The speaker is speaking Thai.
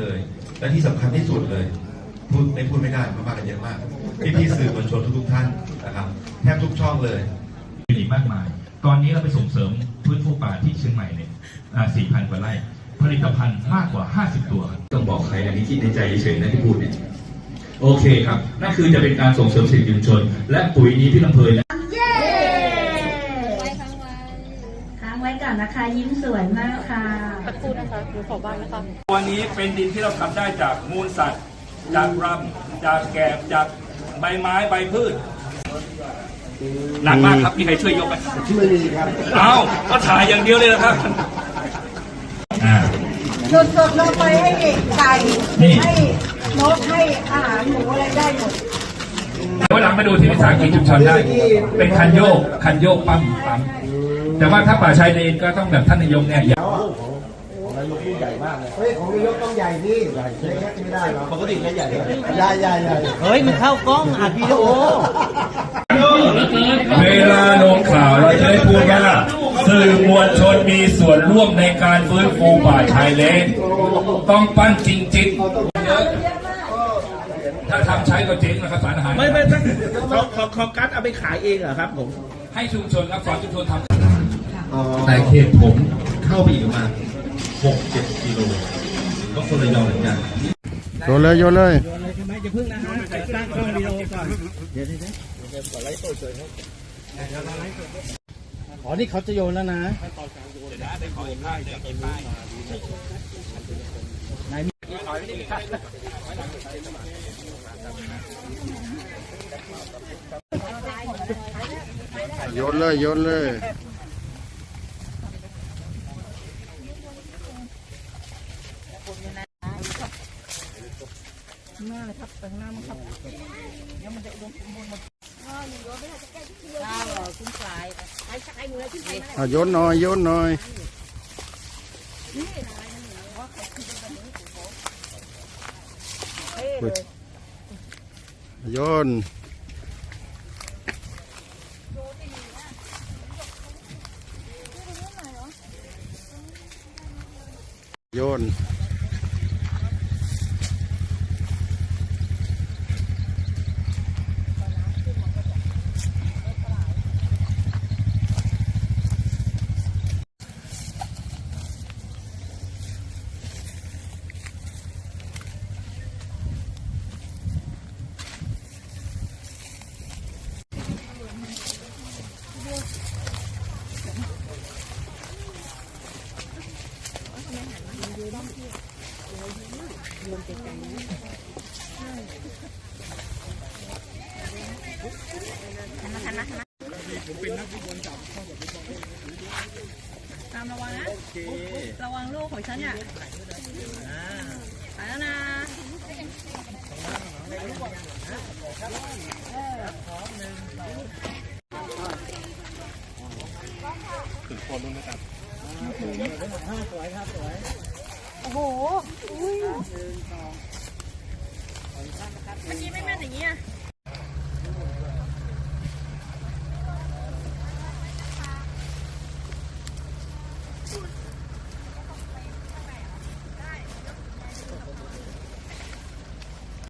เลย และที่สำคัญที่สุดเลยพูดไม่พูดไม่ได้มามากันเยอะมากพี่พี่ๆสื่อมวลชนทุกๆท่านนะครับแทบทุกช่องเลยอีกมากมาย ตอนนี้เราไปส่งเสริมพื้นฟูป่าที่เชียงใหม่เนี่ยสี่พันกว่าไร่ผลิตภัณฑ์มากกว่า 50 ตัวครับต้องบอกใครอันนี้คิดในใจเฉยๆนะที่พูดเนี่ยโอเคครับ นั่นคือจะเป็นการส่งเสริมเศรษฐกิจชุมชน และปุ๋ยนี้พี่ลำเพยนะเย้ ก่อนนะคะ ยิ้มสวยมากค่ะสักครู่นะคะหนูขอบ้านนะคะตัวนี้เป็นดินที่เราทำได้จากมูลสัตว์ จากรำจากแกบจากใบไม้ใบพืชหนักมากครับมีใครช่วยยกไหมช่วยดีครับเอาก็ถ่ายอย่างเดียวเลยนะครับอ่าสดๆเราไปให้ไก่นี่ให้นกให้อาหารหมูอะไรได้หมดวันหลังมาดูที่วิสาหกิจชุมชนได้ เป็นคันโยกคันโยกปั๊มปั๊ม แต่ว่าถ้าป่าชายเลนก็ต้องแบบท่านนายกเนี่ยอย่าเฮ้ยของนายกต้องใหญ่นี่ใหญ่เล็กไม่ได้หรอปกติใหญ่ใหญ่ใหญ่ใหญ่ใหญ่เฮ้ยมันเข้ากล้องอัดวิดีโอเวลาลงข่าวเราจะได้พูดว่าสื่อมวลชนมีส่วนร่วมในการฟื้นฟูป่าชายเลนต้องปั้นจริงๆเยอะถ้าทำใช้ก็เจ๊งนะครับสารอาหารไม่ไม่ไม่ขอขอขอกัดเอาไปขายเองเหรอครับผมให้ชุมชนครับสอนชุมชนทำ แต่เขตผมเข้าไปอีกประมาณหกเจ็ดกิโลก็คนละยองเหมือนกันโยนเลยโยนเลยใช่ไหมจะพึ่งนะฮะตั้งกล้องวิดีโอก่อนเดี๋ยวเดี๋ยวเดี๋ยวอ๋อ นี่เขาจะโยนแล้วนะโยนเลยโยนเลย อ่ะโยนหน่อ เลยนะรวมกันนะหันมาหันมผมเป็นนักฟุตบอจับตามระวังนะ ระวังลูกของฉันเนี่ยไปแล้วนะถึงคนรุ่นนะครับห้าสวยครับสวย อ้โหอุ้ยเมื่อกี้ไม่แม่นอย่างนี้อะ